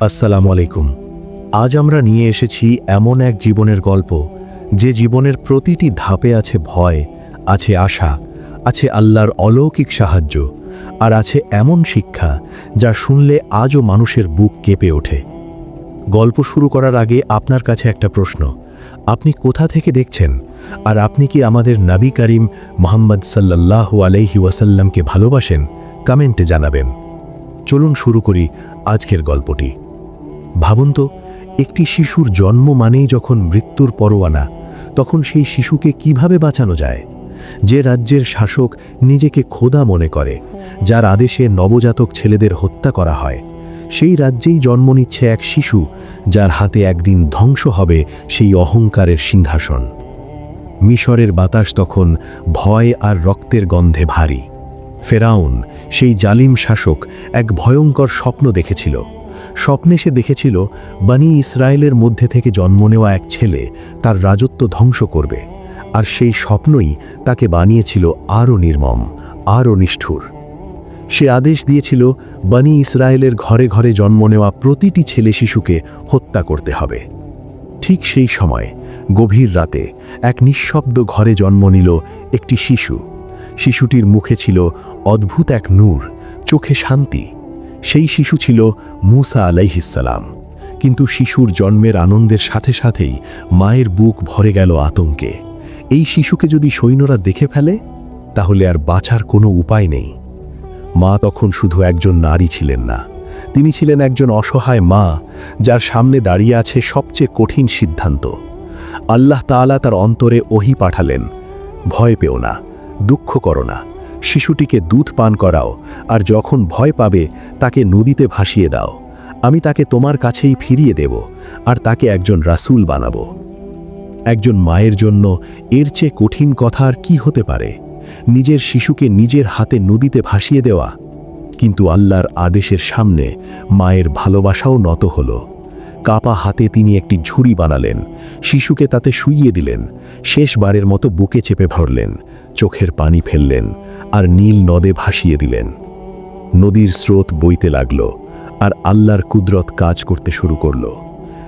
আসসালামু আলাইকুম। আজ আমরা নিয়ে এসেছি এমন এক জীবনের গল্প, যে জীবনের প্রতিটি ধাপে আছে ভয়, আছে আশা, আছে আল্লাহর অলৌকিক সাহায্য, আর আছে এমন শিক্ষা, যা শুনলে আজও মানুষের বুক কেঁপে ওঠে। গল্প শুরু করার আগে আপনার কাছে একটা প্রশ্ন। আপনি কোথা থেকে দেখছেন? আর আপনি কি আমাদের নাবী করিম মোহাম্মদ সাল্লাল্লাহু আলাইহি ওয়াসাল্লামকে ভালোবাসেন? কমেন্টে জানাবেন। চলুন শুরু করি আজকের গল্পটি। ভাবুন তো, একটি শিশুর জন্ম মানেই যখন মৃত্যুর পরোয়ানা, তখন সেই শিশুকে কীভাবে বাঁচানো যায়? যে রাজ্যের শাসক নিজেকে খোদা মনে করে, যার আদেশে নবজাতক ছেলেদের হত্যা করা হয়, সেই রাজ্যেই জন্ম নিচ্ছে এক শিশু, যার হাতে একদিন ধ্বংস হবে সেই অহংকারের সিংহাসন। মিশরের বাতাস তখন ভয় আর রক্তের গন্ধে ভারী। ফেরাউন, সেই জালিম শাসক, এক ভয়ঙ্কর স্বপ্ন দেখেছিল। স্বপ্নে সে দেখেছিল বানি ইসরায়েলের মধ্যে থেকে জন্ম নেওয়া এক ছেলে তার রাজত্ব ধ্বংস করবে, আর সেই স্বপ্নই তাকে বানিয়েছিল আরও নির্মম, আরও নিষ্ঠুর। সে আদেশ দিয়েছিল, বানি ইসরায়েলের ঘরে ঘরে জন্ম নেওয়া প্রতিটি ছেলে শিশুকে হত্যা করতে হবে। ঠিক সেই সময়, গভীর রাতে এক নিঃশব্দ ঘরে জন্ম নিল একটি শিশু। শিশুটির মুখে ছিল অদ্ভুত এক নূর, চোখে শান্তি সেই শিশু ছিল মুসা আলাইহিসালাম কিন্তু শিশুর জন্মের আনন্দের সাথে সাথেই মায়ের বুক ভরে গেল আতঙ্কে। এই শিশুকে যদি সৈন্যরা দেখে ফেলে, তাহলে আর বাঁচার কোনো উপায় নেই। মা তখন শুধু একজন নারী ছিলেন না, তিনি ছিলেন একজন অসহায় মা, যার সামনে দাঁড়িয়ে আছে সবচেয়ে কঠিন সিদ্ধান্ত। আল্লাহ তাআলা তার অন্তরে ওহি পাঠালেন, ভয় পেও না, দুঃখ করো না শিশুটিকে দুধ পান করাও, আর যখন ভয় পাবে, তাকে নদীতে ভাসিয়ে দাও। আমি তাকে তোমার কাছেই ফিরিয়ে দেব, আর তাকে একজন রাসূল বানাবো। একজন মায়ের জন্য এর চেয়ে কঠিন কথা আর কি হতে পারে? নিজের শিশুকে নিজের হাতে নদীতে ভাসিয়ে দেওয়া? কিন্তু আল্লাহর আদেশের সামনে মায়ের ভালোবাসাও নত হল। কাপা হাতে তিনি একটি ঝুড়ি বানালেন, শিশুকে তাতে শুইয়ে দিলেন, শেষবারের মতো বুকে চেপে ভরলেন চোখের পানি ফেললেন আর নীল নদে ভাসিয়ে দিলেন। নদীর স্রোত বইতে লাগল আর আল্লাহর কুদরত কাজ করতে শুরু করল।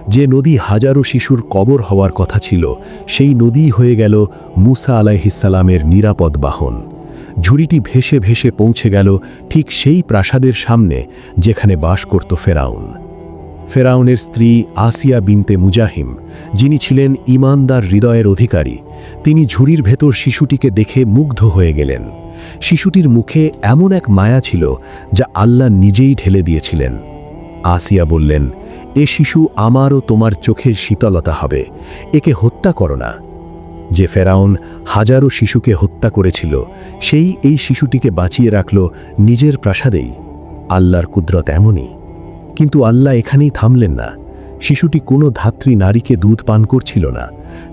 যে নদী হাজারো শিশুর কবর হওয়ার কথা ছিল, সেই নদী হয়ে গেল মুসা আলাইহিসালামের নিরাপদ বাহন। ঝুড়িটি ভেসে ভেসে পৌঁছে গেল ঠিক সেই প্রাসাদের সামনে, যেখানে বাস করত ফেরাউন। ফেরাউনের স্ত্রী আসিয়া বিনতে মুজাহিম, যিনি ছিলেন ইমানদার হৃদয়ের অধিকারী, তিনি ঝুড়ির ভেতর শিশুটিকে দেখে মুগ্ধ হয়ে গেলেন। শিশুটির মুখে এমন এক মায়া ছিল যা আল্লাহ নিজেই ঢেলে দিয়েছিলেন। আসিয়া বললেন, এ শিশু আমারও তোমার চোখের শীতলতা হবে, একে হত্যা করো না। যে ফেরাউন হাজারো শিশুকে হত্যা করেছিল, সেই এই শিশুটিকে বাঁচিয়ে রাখল নিজের প্রাসাদেই। আল্লাহর কুদরত এমনই। কিন্তু আল্লাহ এখানেই থামলেন না। শিশুটি কোনো ধাত্রী নারীকে দুধ পান করছিল না।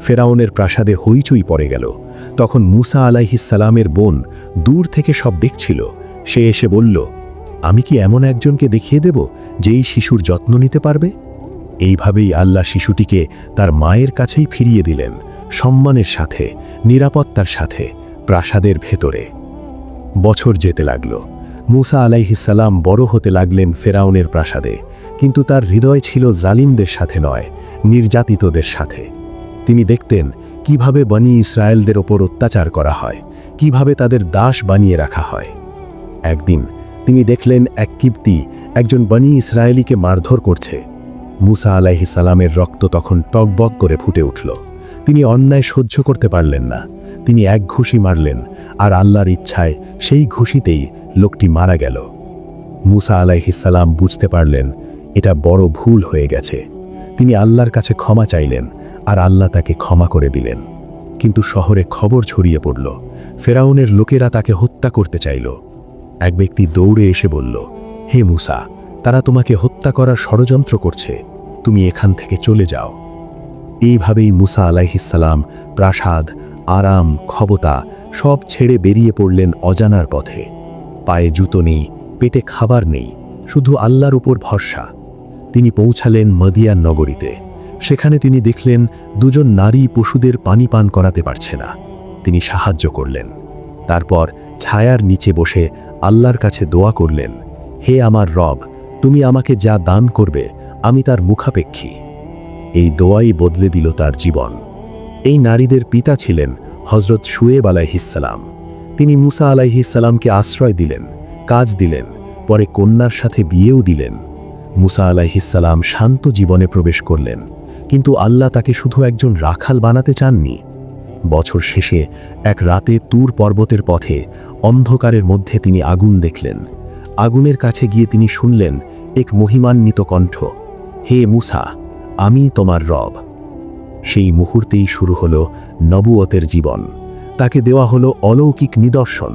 ফেরাউনের প্রাসাদে হইচই পড়ে গেল। তখন মুসা আলাইহিসালামের বোন দূর থেকে সব দেখছিল। সে এসে বলল, আমি কি এমন একজনকে দেখিয়ে দেব যে এই শিশুর যত্ন নিতে পারবে? এইভাবেই আল্লাহ শিশুটিকে তার মায়ের কাছেই ফিরিয়ে দিলেন, সম্মানের সাথে, নিরাপত্তার সাথে, প্রাসাদের ভেতরে। বছর যেতে লাগল। মুসা আলাইহিসাল্লাম বড় হতে লাগলেন ফেরাউনের প্রাসাদে। কিন্তু তার হৃদয় ছিল জালিমদের সাথে নয়, নির্যাতিতদের সাথে। তিনি দেখতেন কীভাবে বনি ইসরায়েলদের ওপর অত্যাচার করা হয়, কীভাবে তাদের দাস বানিয়ে রাখা হয়। একদিন তিনি দেখলেন এক কিপ্তি একজন বনি ইসরায়েলিকে মারধর করছে। মুসা আলাইহি সালামের রক্ত তখন টকবক করে ফুটে উঠল। তিনি অন্যায় সহ্য করতে পারলেন না। তিনি এক ঘুষি মারলেন, আর আল্লাহর ইচ্ছায় সেই ঘুষিতেই লোকটি মারা গেল। মুসা আলাইহিসাল্লাম বুঝতে পারলেন, এটা বড় ভুল হয়ে গেছে। তিনি আল্লাহর কাছে ক্ষমা চাইলেন, আর আল্লাহ তাকে ক্ষমা করে দিলেন। কিন্তু শহরে খবর ছড়িয়ে পড়ল, ফেরাউনের লোকেরা তাকে হত্যা করতে চাইল। এক ব্যক্তি দৌড়ে এসে বলল, হে মুসা, তারা তোমাকে হত্যা করার ষড়যন্ত্র করছে। তুমি এখান থেকে চলে যাও। এইভাবেই মুসা আলাইহিসাল্লাম প্রাসাদ আরাম, ক্ষমতা সব ছেড়ে বেরিয়ে পড়লেন অজানার পথে। পায়ে জুতো নেই, পেটে খাবার নেই, শুধু আল্লাহর উপর ভরসা। তিনি পৌঁছালেন মদিয়ান নগরীতে। সেখানে তিনি দেখলেন দুজন নারী পশুদের পানি পান করাতে পারছে না। তিনি সাহায্য করলেন। তারপর ছায়ার নিচে বসে আল্লাহর কাছে দোয়া করলেন, হে আমার রব, তুমি আমাকে যা দান করবে, আমি তার মুখাপেক্ষী। এই দোয়াই বদলে দিল তার জীবন। এই নারীদের পিতা ছিলেন হজরত শুয়েব আলাইহিসালাম তিনি মুসা আলাইহিসালামকে আশ্রয় দিলেন, কাজ দিলেন, পরে কন্যার সাথে বিয়েও দিলেন। মুসা আলাইহিসালাম শান্ত জীবনে প্রবেশ করলেন, কিন্তু আল্লাহ তাকে শুধু একজন রাখাল বানাতে চাননি। বছর শেষে এক রাতে তুর পর্বতের পথে, অন্ধকারের মধ্যে তিনি আগুন দেখলেন। আগুনের কাছে গিয়ে তিনি শুনলেন, এক মহিমান্বিত কণ্ঠ, হে মুসা, আমি তোমার রব। সেই মুহূর্তেই শুরু হলো নবুয়তের জীবন। তাকে দেওয়া হলো অলৌকিক নিদর্শন,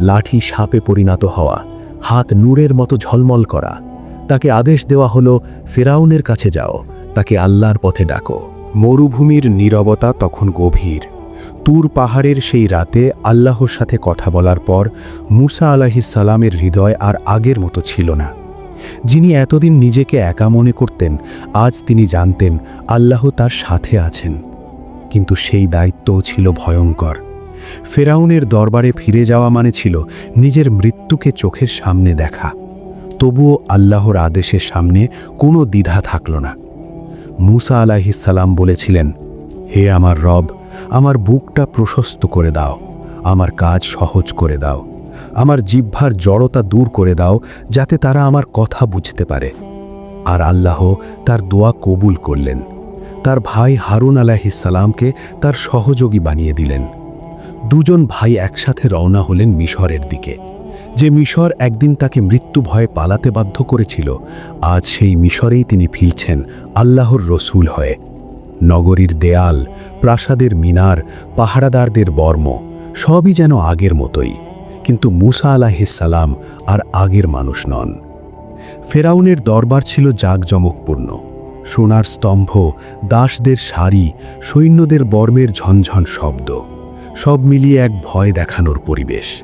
লাঠি সাপে পরিণত হওয়া, হাত নূরের মতো ঝলমল করা। তাকে আদেশ দেওয়া হলো, ফেরাউনের কাছে যাও, তাকে আল্লাহর পথে ডাকো। মরুভূমির নীরবতা তখন গভীর। তুর পাহাড়ের সেই রাতে আল্লাহর সাথে কথা বলার পর মুসা আলাহিসাল্লামের হৃদয় আর আগের মতো ছিল না। যিনি এতদিন নিজেকে একা মনে করতেন, আজ তিনি জানতেন আল্লাহ তার সাথে আছেন। কিন্তু সেই দায়িত্বও ছিল ভয়ঙ্কর। ফেরাউনের দরবারে ফিরে যাওয়া মানে ছিল নিজের মৃত্যুকে চোখের সামনে দেখা। তবুও আল্লাহর আদেশের সামনে কোনো দ্বিধা থাকল না। মুসা আলাহিসাল্লাম বলেছিলেন, হে আমার রব, আমার বুকটা প্রশস্ত করে দাও, আমার কাজ সহজ করে দাও। আমার জিহ্বার জড়তা দূর করে দাও, যাতে তারা আমার কথা বুঝতে পারে। আর আল্লাহ তার দোয়া কবুল করলেন। তার ভাই হারুন আলাহিসাল্লামকে তার সহযোগী বানিয়ে দিলেন। দুজন ভাই একসাথে রওনা হলেন মিশরের দিকে। যে মিশর একদিন তাকে মৃত্যু ভয়ে পালাতে বাধ্য করেছিল, আজ সেই মিশরেই তিনি ফিরছেন আল্লাহর রসুল হয়ে। নগরীর দেয়াল, প্রাসাদের মিনার, পাহারাদারদের বর্ম, সবই যেন আগের মতোই। কিন্তু মুসা আলাহিসাল্লাম আর আগের মানুষ নন। ফেরাউনের দরবার ছিল জাঁকজমকপূর্ণ। সোনার স্তম্ভ, দাসদের শাড়ি, সৈন্যদের বর্মের ঝনঝন শব্দ, সব মিলিয়ে এক ভয় দেখানোর পরিবেশ।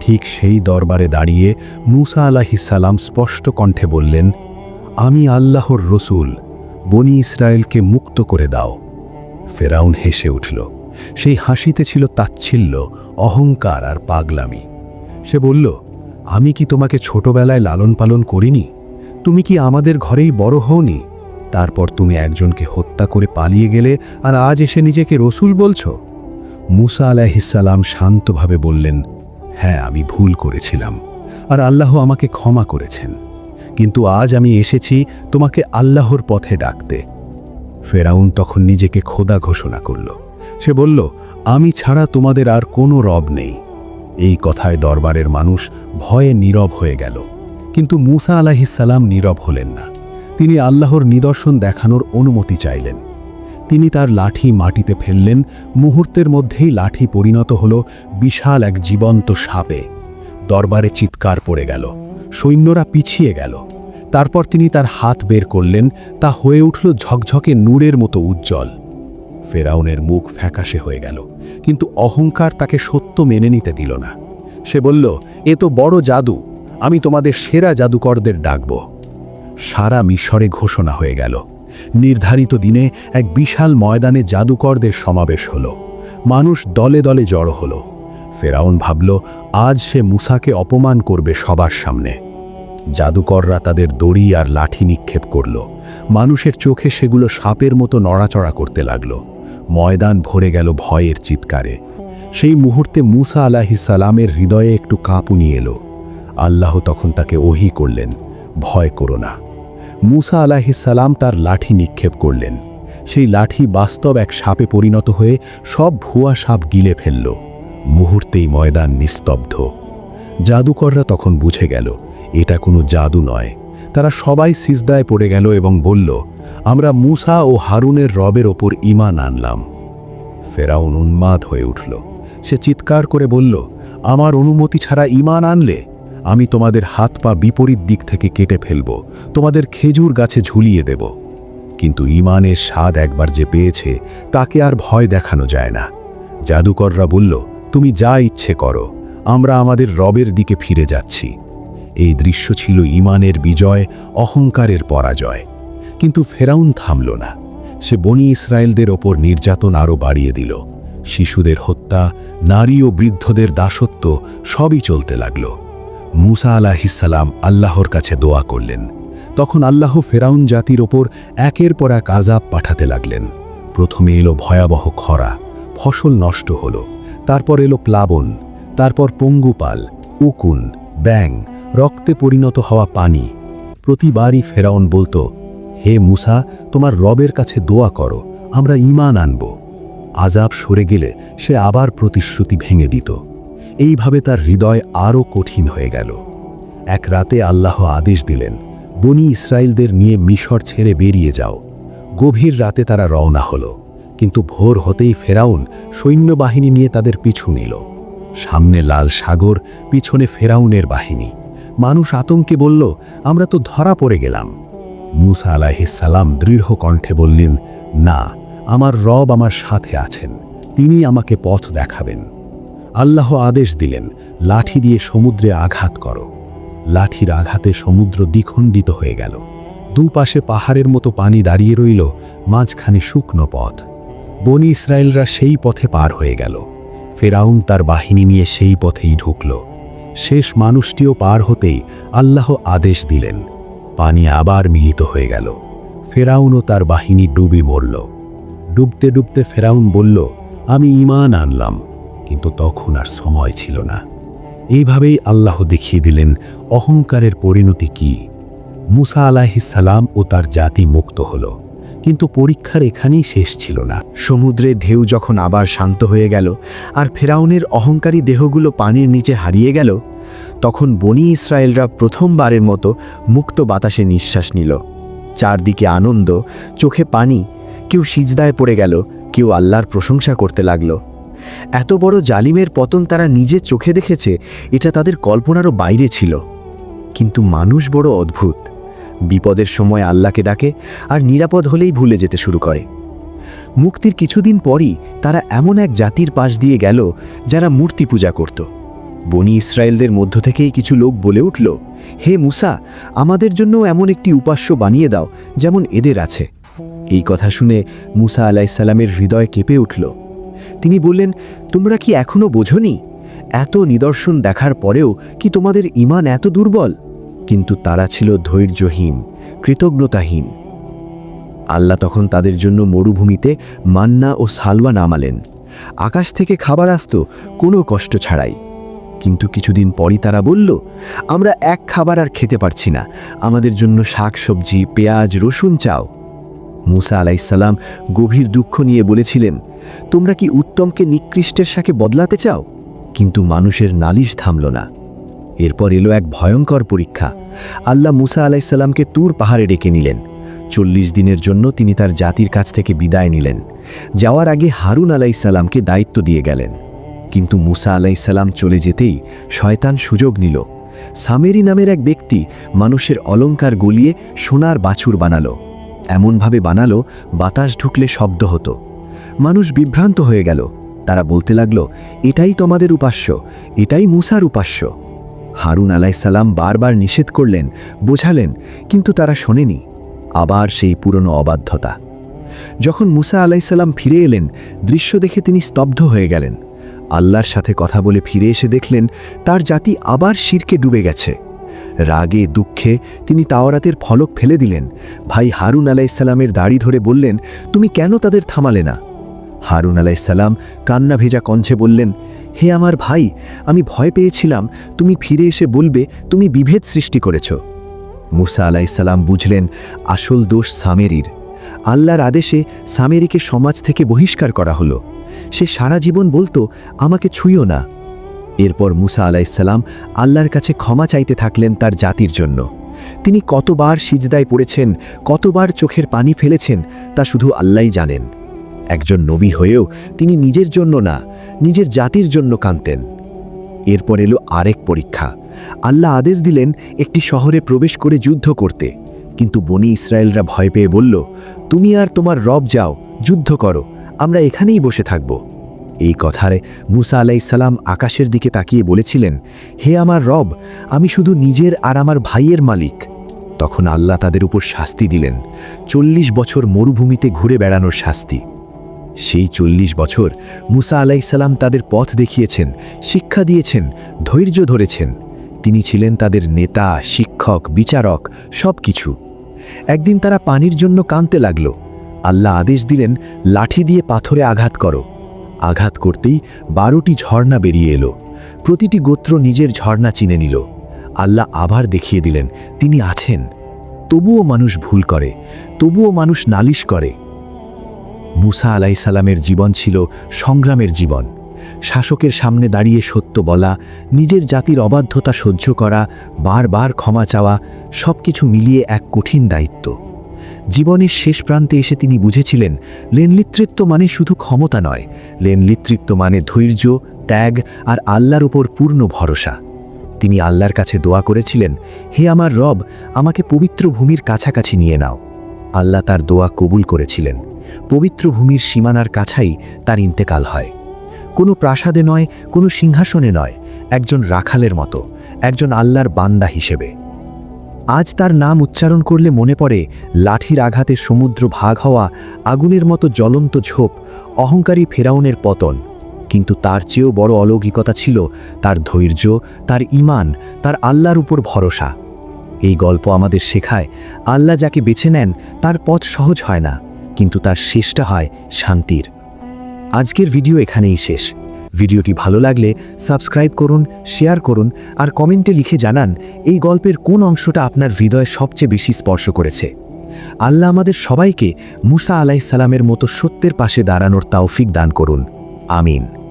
ঠিক সেই দরবারে দাঁড়িয়ে মুসা আলাহিসাল্লাম স্পষ্ট কণ্ঠে বললেন, আমি আল্লাহর রসুল, বনি ইসরায়েলকে মুক্ত করে দাও। ফেরাউন হেসে উঠল সেই হাসিতে ছিল তাচ্ছিল্য, অহংকার আর পাগলামি। সে বলল, আমি কি তোমাকে ছোটবেলায় লালন পালন করিনি? তুমি কি আমাদের ঘরেই বড় হওনি? তারপর তুমি একজনকে হত্যা করে পালিয়ে গেলে আর আজ এসে নিজেকে রসুল বলছো? মুসা আলাহিসাল্লাম শান্তভাবে বললেন হ্যাঁ আমি ভুল করেছিলাম আর আল্লাহ আমাকে ক্ষমা করেছেন। কিন্তু আজ আমি এসেছি তোমাকে আল্লাহর পথে ডাকতে। ফেরাউন তখন নিজেকে খোদা ঘোষণা করল। সে বলল, আমি ছাড়া তোমাদের আর কোনো রব নেই। এই কথায় দরবারের মানুষ ভয়ে নীরব হয়ে গেল। কিন্তু মুসা আলাহিসাল্লাম নীরব হলেন না। তিনি আল্লাহর নিদর্শন দেখানোর অনুমতি চাইলেন। তিনি তার লাঠি মাটিতে ফেললেন। মুহূর্তের মধ্যেই লাঠি পরিণত হল বিশাল এক জীবন্ত সাপে। দরবারে চিৎকার পড়ে গেল। সৈন্যরা পিছিয়ে গেল। তারপর তিনি তার হাত বের করলেন। তা হয়ে উঠল ঝকঝকে নূরের মতো উজ্জ্বল। ফেরাউনের মুখ ফ্যাকাশে হয়ে গেল, কিন্তু অহংকার তাকে সত্য মেনে নিতে দিল না। সে বলল, এ তো বড় জাদু, আমি তোমাদের সেরা জাদুকরদের ডাকব। সারা মিশরে ঘোষণা হয়ে গেল। নির্ধারিত দিনে এক বিশাল ময়দানে জাদুকরদের সমাবেশ হল। মানুষ দলে দলে জড়ো হল। ফেরাউন ভাবল, আজ সে মুসাকে অপমান করবে সবার সামনে। জাদুকররা তাদের দড়ি আর লাঠি নিক্ষেপ করল। মানুষের চোখে সেগুলো সাপের মতো নড়াচড়া করতে লাগল। ময়দান ভরে গেল ভয়ের চিৎকারে। সেই মুহূর্তে মুসা আলাহি সালামের হৃদয়ে একটু কাঁপুনি এলো। আল্লাহ তখন তাকে ওহি করলেন, ভয় করো না। মুসা আলাহিসাল্লাম তার লাঠি নিক্ষেপ করলেন। সেই লাঠি বাস্তব এক সাপে পরিণত হয়ে সব ভুয়া সাপ গিলে ফেলল। মুহূর্তেই ময়দান নিস্তব্ধ। জাদুকররা তখন বুঝে গেল, এটা কোনো জাদু নয়। তারা সবাই সিজদায় পড়ে গেল এবং বলল, আমরা মুসা ও হারুনের রবের ওপর ইমান আনলাম। ফেরাউন উন্মাদ হয়ে উঠল। সে চিৎকার করে বলল, আমার অনুমতি ছাড়া ইমান আনলে? আমি তোমাদের হাত পা বিপরীত দিক থেকে কেটে ফেলব, তোমাদের খেজুর গাছে ঝুলিয়ে দেব। কিন্তু ইমানের স্বাদ একবার যে পেয়েছে, তাকে আর ভয় দেখানো যায় না। জাদুকররা বলল, তুমি যা ইচ্ছে করো, আমরা আমাদের রবের দিকে ফিরে যাচ্ছি। এই দৃশ্য ছিল ইমানের বিজয়, অহংকারের পরাজয়। কিন্তু ফেরাউন থামল না। সে বনি ইসরায়েলদের ওপর নির্যাতন আরও বাড়িয়ে দিল। শিশুদের হত্যা, নারী ও বৃদ্ধদের দাসত্ব সবই চলতে লাগল। মুসা আলাহিসাল্লাম আল্লাহর কাছে দোয়া করলেন। তখন আল্লাহ ফেরাউন জাতির ওপর একের পর এক আজাব পাঠাতে লাগলেন। প্রথমে এলো ভয়াবহ খরা, ফসল নষ্ট হলো, তারপর এলো প্লাবন, তারপর পঙ্গুপাল, উকুন ব্যাং রক্তে পরিণত হওয়া পানি। প্রতিবারই ফেরাউন বলতো, হে মুসা, তোমার রবের কাছে দোয়া করো, আমরা ঈমান আনব। আজাব সরে গেলে সে আবার প্রতিশ্রুতি ভেঙে দিত। এইভাবে তার হৃদয় আরও কঠিন হয়ে গেল। এক রাতে আল্লাহ আদেশ দিলেন, বনি ইসরায়েলদের নিয়ে মিশর ছেড়ে বেরিয়ে যাও। গভীর রাতে তারা রওনা হলো, কিন্তু ভোর হতেই ফেরাউন সৈন্যবাহিনী নিয়ে তাদের পিছু নিল। সামনে লাল সাগর, পিছনে ফেরাউনের বাহিনী। মানুষ আতঙ্কে বলল, আমরা তো ধরা পড়ে গেলাম। মুসা আলাহিসাল্লাম দৃঢ় কণ্ঠে বললেন, না, আমার রব আমার সাথে আছেন। তিনি আমাকে পথ দেখাবেন। আল্লাহ আদেশ দিলেন, লাঠি দিয়ে সমুদ্রে আঘাত করো। লাঠির আঘাতে সমুদ্র দ্বিখণ্ডিত হয়ে গেল। দুপাশে পাহাড়ের মতো পানি দাঁড়িয়ে রইল, মাঝখানে শুকনো পথ। বনি ইসরায়েলরা সেই পথে পার হয়ে গেল। ফেরাউন তার বাহিনী নিয়ে সেই পথেই ঢুকল। শেষ মানুষটিও পার হতেই আল্লাহ আদেশ দিলেন। পানি আবার মিলিত হয়ে গেল। ফেরাউনও তার বাহিনী ডুবি মরল। ডুবতে ডুবতে ফেরাউন বলল, আমি ইমান আনলাম, কিন্তু তখন আর সময় ছিল না। এইভাবেই আল্লাহ দেখিয়ে দিলেন অহংকারের পরিণতি কি। মুসা আলাহিসাল্লাম ও তার জাতি মুক্ত হল। কিন্তু পরীক্ষার এখানেই শেষ ছিল না। সমুদ্রের ঢেউ যখন আবার শান্ত হয়ে গেল আর ফেরাউনের অহংকারী দেহগুলো পানির নিচে হারিয়ে গেল, তখন বনি ইসরায়েলরা প্রথমবারের মতো মুক্ত বাতাসে নিঃশ্বাস নিল। চারদিকে আনন্দ, চোখে পানি, কেউ সিজদায় পড়ে গেল, কেউ আল্লাহর প্রশংসা করতে লাগল। এত বড় জালিমের পতন তারা নিজের চোখে দেখেছে, এটা তাদের কল্পনারও বাইরে ছিল। কিন্তু মানুষ বড় অদ্ভুত। বিপদের সময় আল্লাহকে ডাকে আর নিরাপদ হলেই ভুলে যেতে শুরু করে। মুক্তির কিছুদিন পরই তারা এমন এক জাতির পাশ দিয়ে গেল যারা মূর্তি পূজা করত। বনি ইসরায়েলদের মধ্য থেকেই কিছু লোক বলে উঠল, হে মুসা, আমাদের জন্য এমন একটি উপাস্য বানিয়ে দাও যেমন এদের আছে। এই কথা শুনে মুসা আলাইসাল্লামের হৃদয় কেঁপে উঠল। তিনি বললেন, তোমরা কি এখনও বোঝনি? এত নিদর্শন দেখার পরেও কি তোমাদের ইমান এত দুর্বল? কিন্তু তারা ছিল ধৈর্যহীন, কৃতজ্ঞতাহীন। আল্লাহ তখন তাদের জন্য মরুভূমিতে মান্না ও সালওয়া নামালেন। আকাশ থেকে খাবার আসত, কোনো কষ্ট ছাড়াই। কিন্তু কিছুদিন পরই তারা বলল, আমরা এক খাবার আর খেতে পারছি না, আমাদের জন্য শাক সবজি পেঁয়াজ, রসুন চাও। মুসা আলাইসাল্লাম গভীর দুঃখ নিয়ে বলেছিলেন, তোমরা কি উত্তমকে নিকৃষ্টের সাথে বদলাতে চাও? কিন্তু মানুষের নালিশ থামল না। এরপর এলো এক ভয়ঙ্কর পরীক্ষা। আল্লাহ মুসা আলাইসাল্লামকে তুর পাহাড়ে ডেকে নিলেন। চল্লিশ দিনের জন্য তিনি তার জাতির কাছ থেকে বিদায় নিলেন। যাওয়ার আগে হারুন আলাইসাল্লামকে দায়িত্ব দিয়ে গেলেন। কিন্তু মুসা আলাইসাল্লাম চলে যেতেই শয়তান সুযোগ নিল। সামেরি নামের এক ব্যক্তি মানুষের অলঙ্কার গলিয়ে সোনার বাছুর বানালো। এমনভাবে বানালো, বাতাস ঢুকলে শব্দ হতো। মানুষ বিভ্রান্ত হয়ে গেল। তারা বলতে লাগল, এটাই তোমাদের উপাস্য, এটাই মুসার উপাস্য। হারুন আলাইসাল্লাম বারবার নিষেধ করলেন, বোঝালেন, কিন্তু তারা শোনেনি। আবার সেই পুরনো অবাধ্যতা। যখন মুসা আলাইসাল্লাম ফিরে এলেন, দৃশ্য দেখে তিনি স্তব্ধ হয়ে গেলেন। আল্লাহর সাথে কথা বলে ফিরে এসে দেখলেন, তার জাতি আবার শিরকে ডুবে গেছে। রাগে, দুঃখে তিনি তাওরাতের ফলক ফেলে দিলেন। ভাই হারুন আলাইসাল্লামের দাড়ি ধরে বললেন, তুমি কেন তাদের থামালে না? হারুন আলাইসাল্লাম কান্না ভেজা কঞ্চে বললেন হে আমার ভাই, আমি ভয় পেয়েছিলাম, তুমি ফিরে এসে বলবে, তুমি বিভেদ সৃষ্টি করেছ। মুসা আলাইসাল্লাম বুঝলেন, আসল দোষ সামেরির। আল্লাহর আদেশে সামেরিকে সমাজ থেকে বহিষ্কার করা হলো। সে সারা জীবন বলতো, আমাকে ছুঁইও না। এরপর মুসা আলাইসাল্লাম আল্লাহর কাছে ক্ষমা চাইতে থাকলেন তার জাতির জন্য। তিনি কতবার সিজদায় পড়েছেন, কতবার চোখের পানি ফেলেছেন, তা শুধু আল্লাহই জানেন। একজন নবী হয়েও তিনি নিজের জন্য না, নিজের জাতির জন্য কাঁদতেন। এরপর এলো আরেক পরীক্ষা। আল্লাহ আদেশ দিলেন একটি শহরে প্রবেশ করে যুদ্ধ করতে। কিন্তু বনি ইসরায়েলরা ভয় পেয়ে বলল, তুমি আর তোমার রব যাও, যুদ্ধ করো, আমরা এখানেই বসে থাকব। এই কথারে মুসা আলাইসাল্লাম আকাশের দিকে তাকিয়ে বলেছিলেন, হে আমার রব, আমি শুধু নিজের আর আমার ভাইয়ের মালিক। তখন আল্লাহ তাদের উপর শাস্তি দিলেন। চল্লিশ বছর মরুভূমিতে ঘুরে বেড়ানোর শাস্তি। সেই চল্লিশ বছর মুসা আলাইসাল্লাম তাদের পথ দেখিয়েছেন, শিক্ষা দিয়েছেন, ধৈর্য ধরেছেন। তিনি ছিলেন তাদের নেতা, শিক্ষক, বিচারক সব কিছু একদিন তারা পানির জন্য কাঁদতে লাগল। আল্লাহ আদেশ দিলেন, লাঠি দিয়ে পাথরে আঘাত করো। আঘাত করতেই বারোটি ঝর্ণা বেরিয়ে এলো। প্রতিটি গোত্র নিজের ঝর্ণা চিনে নিল। আল্লাহ আবার দেখিয়ে দিলেন, তিনি আছেন। তবুও মানুষ ভুল করে, তবুও মানুষ নালিশ করে। মুসা আলাইসালামের জীবন ছিল সংগ্রামের জীবন। শাসকের সামনে দাঁড়িয়ে সত্য বলা, নিজের জাতির অবাধ্যতা সহ্য করা, বারবার ক্ষমা চাওয়া সব কিছু মিলিয়ে এক কঠিন দায়িত্ব। জীবনের শেষ প্রান্তে এসে তিনি বুঝেছিলেন, লেনলিতৃত্ব মানে শুধু ক্ষমতা নয়, লেনলিতৃত্ব মানে ধৈর্য, ত্যাগ আর আল্লাহর উপর পূর্ণ ভরসা। তিনি আল্লাহর কাছে দোয়া করেছিলেন, হে আমার রব, আমাকে পবিত্র ভূমির কাছাকাছি নিয়ে নাও। আল্লাহ তার দোয়া কবুল করেছিলেন। পবিত্র ভূমির সীমানার কাছাই তার ইন্তেকাল হয়। কোনো প্রাসাদে নয়, কোনো সিংহাসনে নয়, একজন রাখালের মতো, একজন আল্লাহর বান্দা হিসেবে। আজ তার নাম উচ্চারণ করলে মনে পড়ে, লাঠির আঘাতে সমুদ্র ভাগ হওয়া, আগুনের মতো জ্বলন্ত ঝোপ, অহংকারী ফেরাউনের পতন। কিন্তু তার চেয়েও বড় অলৌকিকতা ছিল তার ধৈর্য, তার ইমান তার আল্লাহর উপর ভরসা। এই গল্প আমাদের শেখায়, আল্লাহ যাকে বেছে নেন, তার পথ সহজ হয় না। কিন্তু তার শেষটা হয় শান্তির। আজকের ভিডিও এখানেই শেষ। ভিডিওটি ভালো লাগলে সাবস্ক্রাইব করুন, শেয়ার করুন আর কমেন্টে লিখে জানান এই গল্পের কোন অংশটা আপনার হৃদয়ে সবচেয়ে বেশি স্পর্শ করেছে। আল্লাহ আমাদের সবাইকে মুসা আলাইসালামের মতো সত্যের পাশে দাঁড়ানোর তাওফিক দান করুন। আমিন।